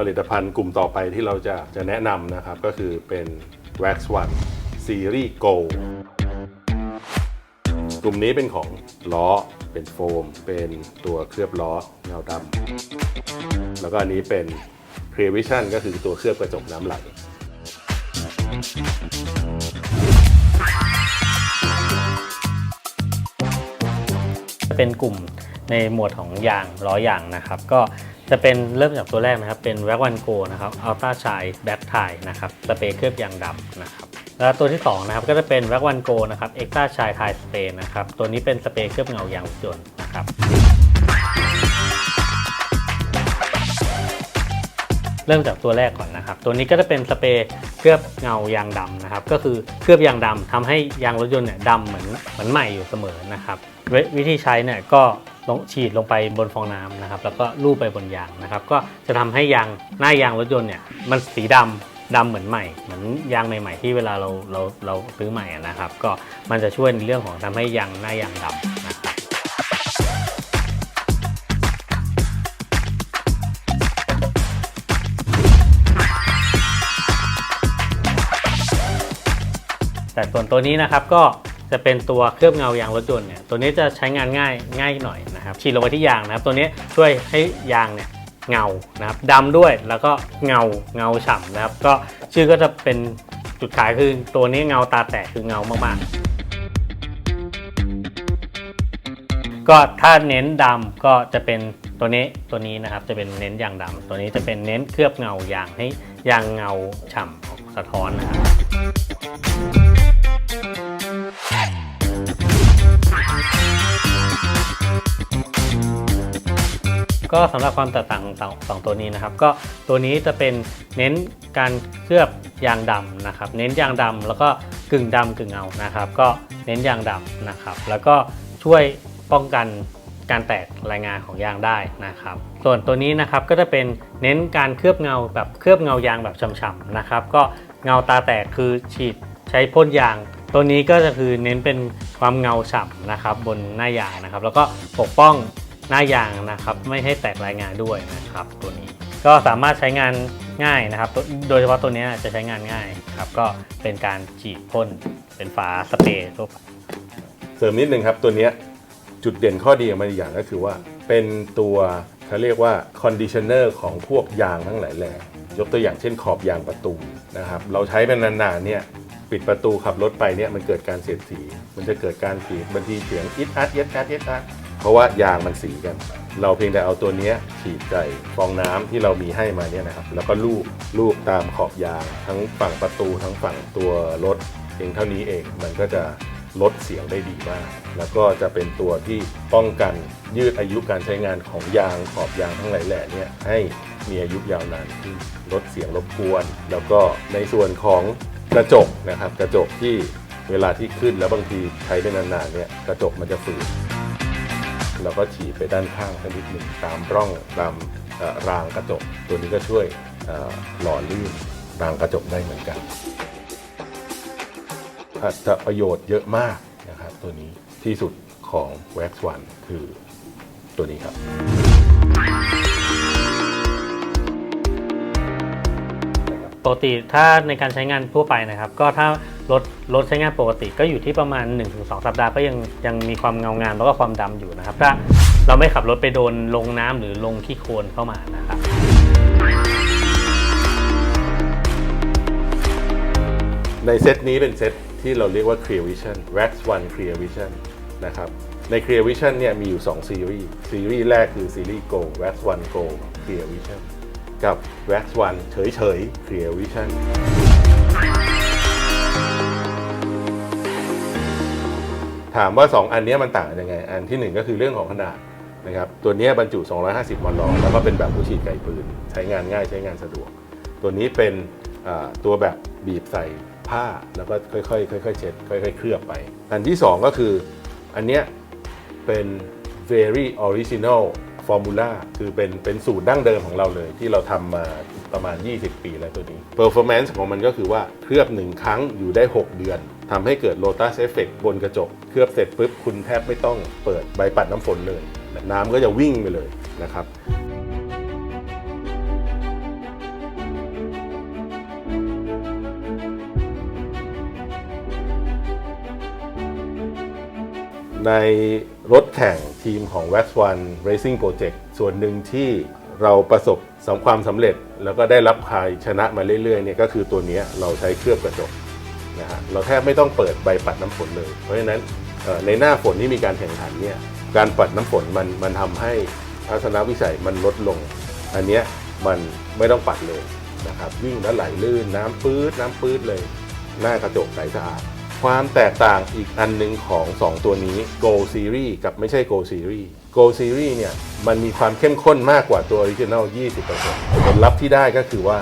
ผลิตภัณฑ์กลุ่มต่อไปที่เราจะจะแนะนำนะครับ ก็คือเป็น Wax One Series Go กลุ่มนี้เป็นของล้อเป็นโฟม เป็นตัวเคลือบล้อเงาดำแล้วก็อันนี้เป็น Clear Vision ก็คือตัวเคลือบกระจกน้ำไหลเป็นกลุ่มในหมวดของยางล้อยางนะครับ ก็ จะเป็นเริ่มจากตัวแรกนะครับ เป็นแว็กวันโกนะครับอัลต้าชายแบ็กไทนะครับสเปรย์เคลือบยางดำนะครับแล้วตัวที่ 2 นะครับก็จะเป็นแว็กวันโกนะครับเอ็กต้าชายไทสเปรย์นะครับตัวนี้เป็นสเปรย์เคลือบเงายางรถยนต์นะครับเริ่มจากตัวแรกก่อนนะครับ ตัวนี้ก็จะเป็นสเปรย์เคลือบเงายางดำนะครับ ก็คือเคลือบยางดำทำให้ยางรถยนต์เนี่ยดำเหมือนเหมือนใหม่อยู่เสมอนะครับ วิธีใช้เนี่ยก็ ลงฉีดลงไปบนฟองน้ำนะครับ แล้วก็ลูบไปบนยางนะครับ ก็จะทำให้ยางหน้ายางรถยนต์เนี่ยมันสีดำดำเหมือนใหม่ เหมือนยางใหม่ ๆ ที่เวลาเราเราเราซื้อใหม่นะครับ ก็มันจะช่วยในเรื่องของทำให้ยางหน้ายางดำนะครับแต่ส่วนตัวนี้นะครับก็จะเป็นตัวเคลือบเงายางรถยนต์เนี่ยตัวนี้จะใช้งานง่ายง่ายหน่อย นะครับฉีดลงไปที่ยางนะครับ ตัวนี้ช่วยให้ยางเนี่ยเงานะครับดำด้วยแล้วก็เงาเงาฉ่ำนะครับ ก็ชื่อก็จะเป็นจุดขายคือตัวนี้เงาตาแตกคือเงามากๆก็ถ้าเน้นดำก็จะเป็นตัวนี้ตัวนี้นะครับจะเป็นเน้นยางดำตัวนี้จะเป็นเน้นเคลือบเงายางให้ยางเงาฉ่ำสะท้อนนะครับ ก็สำหรับความแตกต่างของสองตัวนี้นะครับ ก็ตัวนี้จะเป็นเน้นการเคลือบยางดำนะครับ เน้นยางดำแล้วก็กึ่งดำกึ่งเงานะครับ ก็เน้นยางดำนะครับ แล้วก็ช่วยป้องกันการแตกรายงานของยางได้นะครับ ส่วนตัวนี้นะครับก็จะเป็นเน้นการเคลือบเงาแบบเคลือบเงายางแบบฉ่ำๆนะครับ ก็เงาตาแตกคือฉีดใช้พ่นยาง ตัวนี้ก็จะคือเน้นเป็นความเงาฉ่ำนะครับ บนหน้ายางนะครับ แล้วก็ปกป้อง หน้ายางนะครับ ไม่ให้แตกรายงานด้วยนะครับ ตัวนี้ก็สามารถใช้งานง่ายนะครับ โดยเฉพาะตัวนี้จะใช้งานง่ายครับ ก็เป็นการฉีดพ่นเป็นฝาสเปรย์ทั่วเสริมนิดนึงครับตัวนี้จุดเด่นข้อดีของมันอีกอย่างก็คือว่า เป็นตัวเขาเรียกว่าคอนดิชเนอร์ของพวกยางทั้งหลายแหล่ยกตัวอย่างเช่นขอบยางประตูนะครับ เราใช้เป็นนานๆเนี่ยปิดประตูขับรถไปเนี่ยมันเกิดการเสียดสี มันจะเกิดการสีบางทีเสียงอิดอัดเย็ดอัดเย็ดอัด เพราะว่ายางมันสีกัน เราเพียงแต่เอาตัวนี้ฉีดใส่ฟองน้ำที่เรามีให้มาเนี่ยนะครับ แล้วก็ลูบลูบตามขอบยาง ทั้งฝั่งประตูทั้งฝั่งตัวรถเพียงเท่านี้เองมันก็จะลดเสียงได้ดีมาก แล้วก็จะเป็นตัวที่ป้องกันยืดอายุการใช้งานของยางขอบยางทั้งหลายแหล่เนี่ยให้มีอายุยาวนานขึ้นลดเสียงรบกวน แล้วก็ในส่วนของกระจกนะครับ กระจกที่เวลาที่ขึ้นแล้วบางทีใช้ไปนานๆเนี่ยกระจกมันจะฝืด เราก็ฉีดไปด้านข้างสักนิดหนึ่งตามร่องตามรางกระจก ตัวนี้ก็ช่วยหล่อลื่นรางกระจกได้เหมือนกันอัตประโยชน์เยอะมากนะครับตัวนี้ที่สุดของ Wax One คือตัวนี้ครับ ปกติถ้าในการใช้งานทั่วไปนะครับ ก็ถ้า รถรถใช้งานปกติก็อยู่ที่ประมาณ 1-2 สัปดาห์ก็ยังยังมีความเงางามแล้วก็ความดำอยู่นะครับ ถ้าเราไม่ขับรถไปโดนลงน้ำหรือลงขี้โคลนเข้ามานะครับในเซตนี้เป็นเซตที่เราเรียกว่า Clear Vision Wax One Clear Vision นะครับใน Clear Vision เนี่ยมีอยู่ 2 ซีรีส์ซีรีส์แรกคือซีรีส์ Go Wax One Go Clear Vision กับ Wax One เฉยเฉยๆ Clear Vision ถามว่า 2 อันนี้มันต่างกันยังไง อันทีหนึ่1 ก็คือเรื่องของขนาดนะครับตัวนี้บรรจุ 250 มลแล้วก็เป็นแบบผู้ฉีดไกลปืน ใช้งานง่ายใช้งานสะดวก ตัวนี้เป็นตัวแบบบีบใส่ผ้าแล้วก็ค่อยๆค่อยๆเช็ดค่อยๆ เคลือบไป อันที่ 2 ก็คืออันเนี้ยเป็น very original formula คือเป็นเป็นสูตรดั้งเดิมของเราเลย ที่เราทำมาประมาณ 20 ปีแล้วตัวนี้ performance ของมันก็คือว่าเคลือบ 1 ครั้งอยู่ได้ 6 เดือน ทำให้เกิดโลตัสเอฟเฟกบนกระจก เคลือบเสร็จปุ๊บคุณแทบไม่ต้องเปิดใบปัดน้ำฝนเลย น้ำก็จะวิ่งไปเลยนะครับในรถแข่งทีมของ Wax One Racing Project ส่วนหนึ่งที่เราประสบสำความสำเร็จ แล้วก็ได้รับคายชนะมาเรื่อยๆเนี่ยก็คือตัวนี้เราใช้เคลือบกระจก นะฮะเราแทบไม่ต้องเปิดใบปัดน้ำฝนเลย เพราะฉะนั้นในหน้าฝนที่มีการแข่งขันเนี่ยการปัดน้ำฝนมันมันทำให้ทัศนวิสัยมันลดลง อันเนี้ยมันไม่ต้องปัดเลยนะครับวิ่งแล้วไหลลื่นน้ำปื๊ดน้ำปื๊ดเลย หน้ากระจกใสสะอาดความแตกต่างอีกอันหนึงของ 2 ตัวนี้ Go Series กับไม่ใช่ Go Series Go Series เนี่ยมันมีความเข้มข้นมากกว่าตัว Original 20%ผลลัพธ์ที่ได้ก็คือว่า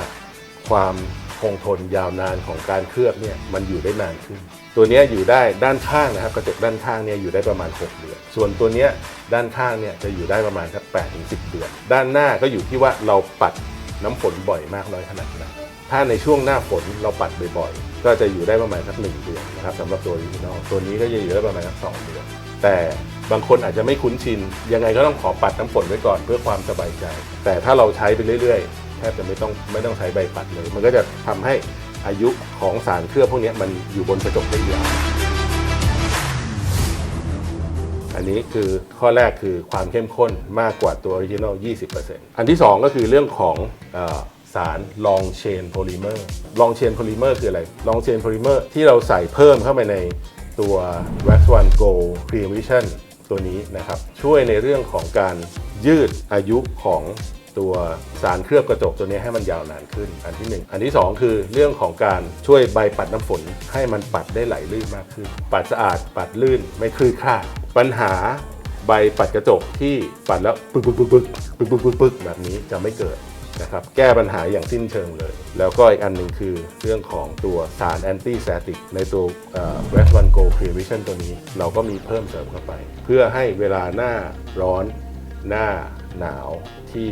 ความ คงทนยาวนานของการเคลือบเนี่ยมันอยู่ได้นานขึ้น ตัวนี้อยู่ได้ด้านข้างนะครับกระจกด้านข้างเนี่ยอยู่ได้ประมาณ 6 เดือน ส่วนตัวนี้ด้านข้างเนี่ยจะอยู่ได้ประมาณสัก8ถึง10เดือน ด้านหน้าก็อยู่ที่ว่าเราปัดน้ำฝนบ่อยมากน้อยขนาดไหนถ้าในช่วงหน้าฝนเราปัดบ่อยๆ ก็จะอยู่ได้ประมาณสักหนึ่งเดือนนะครับสำหรับตัวออริจินอลตัวนี้ก็จะอยู่ได้ประมาณสักสองเดือน แต่บางคนอาจจะไม่คุ้นชิน ยังไงก็ต้องขอปัดน้ำฝนไว้ก่อนเพื่อความสบายใจ แต่ถ้าเราใช้ไปเรื่อยๆ แทบจะไม่ต้องไม่ต้องใช้ใบปัดเลย มันก็จะทำให้อายุของสารเคลือบพวกนี้มันอยู่บนกระจกได้ยาวอันนี้คือข้อแรกคือความเข้มข้นมากกว่าตัวออริจินอล 20%อันที่ 2 ก็คือเรื่องของอสารลองเชนโพลิเมอร์ลองเชนโพลิเมอร์คืออะไรลองเชนโพลิเมอร์ที่เราใส่เพิ่มเข้าไปในตัว Wax One Go Clear Vision ตัวนี้นะครับ ช่วยในเรื่องของการยืดอายุของ ตัวสารเคลือบกระจกตัวนี้ให้มันยาวนานขึ้น อันที่ 1 อันที่ 2 คือเรื่องของการช่วยใบปัดน้ำฝน ให้มันปัดได้ไหลลื่นมากขึ้น ปัดสะอาดปัดลื่นไม่คลืดคลาดปัญหาใบปัดกระจกที่ปัดแล้วปึกปึกปึกปึกปึกปึกปึกปึกแบบนี้จะไม่เกิดนะครับแก้ปัญหาอย่างสิ้นเชิงเลย แล้วก็อีกอันหนึ่งคือเรื่องของตัวสารแอนตี้ t ซติกในตัวเอ่อ Red One Go Clear Vision ตัวนี้ เราก็มีเพิ่มเสริมเข้าไป เพื่อให้เวลาหน้าร้อนหน้าหนาวที่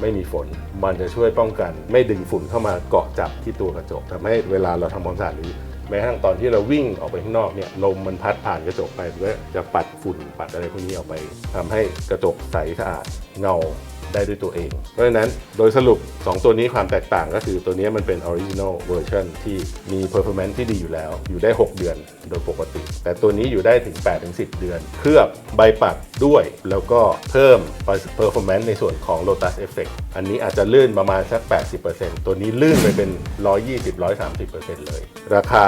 ไม่มีฝน มันจะช่วยป้องกัน ไม่ดึงฝุ่นเข้ามาเกาะจับที่ตัวกระจกทำให้เวลาเราทำความสะอาดหรือแม้กระทั่งตอนที่เราวิ่งออกไปข้างนอกเนี่ยลมมันพัดผ่านกระจกไปมันก็จะปัดฝุ่นปัดอะไรพวกนี้ออกไปทำให้กระจกใสสะอาดเงา ได้ด้วยตัวเอง เพราะฉะนั้นโดยสรุป 2 ตัวนี้ความแตกต่างก็คือตัวนี้มันเป็น original version ที่มี performance ที่ดีอยู่แล้ว อยู่ได้ 6 เดือนโดยปกติ แต่ตัวนี้อยู่ได้ถึง 8-10 เดือน เคลือบใบปัดด้วย แล้วก็เพิ่ม performance ในส่วนของ lotus effect อันนี้อาจจะลื่นประมาณสัก 80%ตัวนี้ลื่นไปเป็น 120-130%เลย ราคา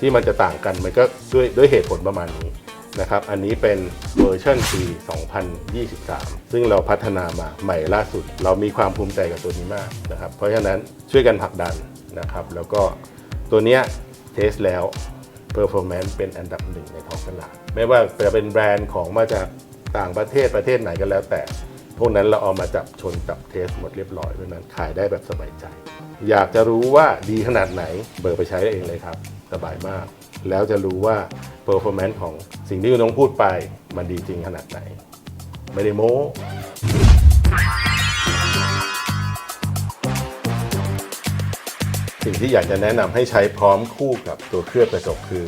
ที่มันจะต่างกันมันก็ด้วยด้วยเหตุผลประมาณนี้ นะครับ อันนี้เป็นเวอร์ชันปี 2023 ซึ่งเราพัฒนามาใหม่ล่าสุด เรามีความภูมิใจกับตัวนี้มากนะครับ เพราะฉะนั้นช่วยกันผลักดันนะครับ แล้วก็ตัวเนี้ยเทสแล้ว Performance เป็นอันดับหนึ่งในท้องตลาด ไม่ว่าจะเป็นแบรนด์ของมาจากต่างประเทศประเทศไหนก็แล้วแต่ พวกนั้นเราเอามาจับชนจับเทสหมดเรียบร้อยเพราะฉะนั้นขายได้แบบสบายใจ อยากจะรู้ว่าดีขนาดไหนเบิร์ไปใช้เองเลยครับ สบายมาก แล้วจะรู้ว่า performance ของสิ่งที่คุณน้องพูดไปมันดีจริงขนาดไหน ไม่ได้โม้สิ่งที่อยากจะแนะนำให้ใช้พร้อมคู่กับตัวเคลือบกระจกคือ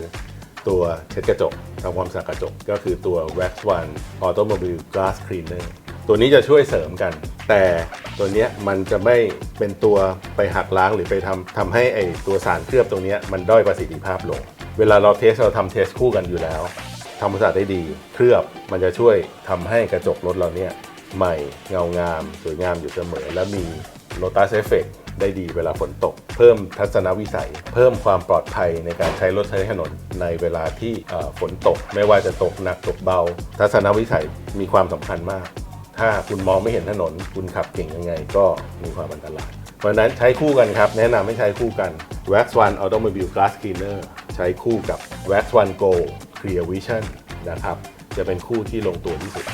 ตัวเช็ดกระจกทำความสะอาดกระจก ก็คือตัว Wax One Automobile Glass Cleaner ตัวนี้จะช่วยเสริมกัน แต่ตัวนี้มันจะไม่เป็นตัวไปหักล้างหรือไปทำทำให้ไอตัวสารเคลือบตรงนี้มันด้อยประสิทธิภาพลง เวลาเราเทสเราทำเทสคู่กันอยู่แล้วทำความสะอาดได้ดี เคลือบมันจะช่วยทำให้กระจกรถเราเนี่ยใหม่เงางาม สวยงามอยู่เสมอ และมี Lotus Effect ได้ดีเวลาฝนตก เพิ่มทัศนวิสัย เพิ่มความปลอดภัยในการใช้รถใช้ถนนในเวลาที่ฝนตก ไม่ว่าจะตกหนักตกเบา ทัศนวิสัยมีความสำคัญมาก ถ้าคุณมองไม่เห็นถนน คุณขับเก่งยังไงก็มีความอันตรายเพราะฉะนั้นใช้คู่กันครับ แนะนำให้ใช้คู่กัน Wax One Automobile Glass Cleaner ใช้คู่กับ Wax One Go Clear Vision นะครับ จะเป็นคู่ที่ลงตัวที่สุด